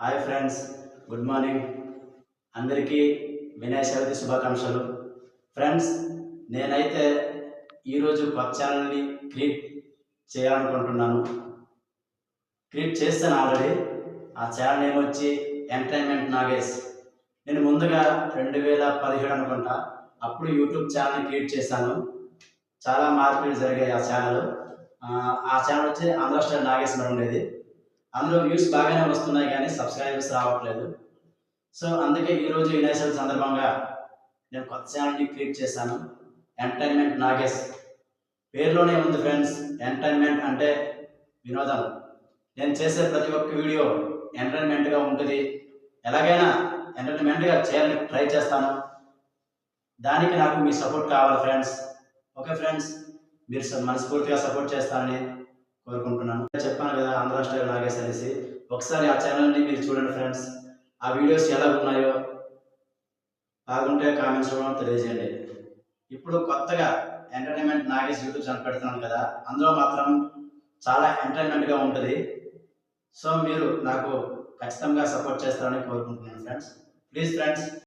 Hi friends good morning. అందరికీ వినాయక చవితి శుభాకాంక్షలు. Friends నేనైతే ఈరోజు కొత్త ఛానల్ని క్రియేట్ చేయాలనుకుంటున్నాను. క్రియేట్ చేస్తాను ఆల్రెడీ. ఆ ఛానల్ నేమ్ వచ్చి ఎంటర్టైన్మెంట్ నాగేష్ నేను ముందుగా రెండు వేల పదిహేడు అనుకుంటా. అప్పుడు యూట్యూబ్ ఛానల్ క్రియేట్ చేశాను. చాలా మార్పులు జరిగాయి ఆ ఛానల్. ఆ ఛానల్ వచ్చి ఆంధ్ర స్టార్ ఉండేది. అందులో వ్యూస్ బాగానే వస్తున్నాయి కానీ సబ్స్క్రైబర్స్ రావట్లేదు. సో అందుకే ఈరోజు వినాయక సందర్భంగా నేను కొత్త ఛానల్ని క్రియేట్ చేశాను. ఎంటర్టైన్మెంట్ నాగేష్ పేరులోనే ఉంది ఫ్రెండ్స్ ఎంటర్టైన్మెంట్ అంటే వినోదం. నేను చేసే ప్రతి ఒక్క వీడియో ఎంటర్టైన్మెంట్గా ఉంటుంది. ఎలాగైనా ఎంటర్టైన్మెంట్గా చేయాలని ట్రై చేస్తాను. దానికి నాకు మీ సపోర్ట్ కావాలి ఫ్రెండ్స్ ఓకే ఫ్రెండ్స్ మీరు మనస్ఫూర్తిగా సపోర్ట్ చేస్తారని కోరుకుంటున్నాను. చెప్పాను కదా ఆంధ్ర స్టైల్ నాగేష్ అనేసి. ఒకసారి ఆ ఛానల్ని మీరు చూడండి ఫ్రెండ్స్ ఆ వీడియోస్ ఎలా ఉన్నాయో బాగుంటే కామెంట్స్ కూడా తెలియజేయండి. ఇప్పుడు కొత్తగా ఎంటర్టైన్మెంట్ నాగేష్ యూట్యూబ్ ఛానల్ పెడుతున్నాను కదా అందులో మాత్రం చాలా ఎంటర్టైన్మెంట్గా ఉంటుంది. సో మీరు నాకు ఖచ్చితంగా సపోర్ట్ చేస్తారని కోరుకుంటున్నాను ఫ్రెండ్స్ ప్లీజ్ ఫ్రెండ్స్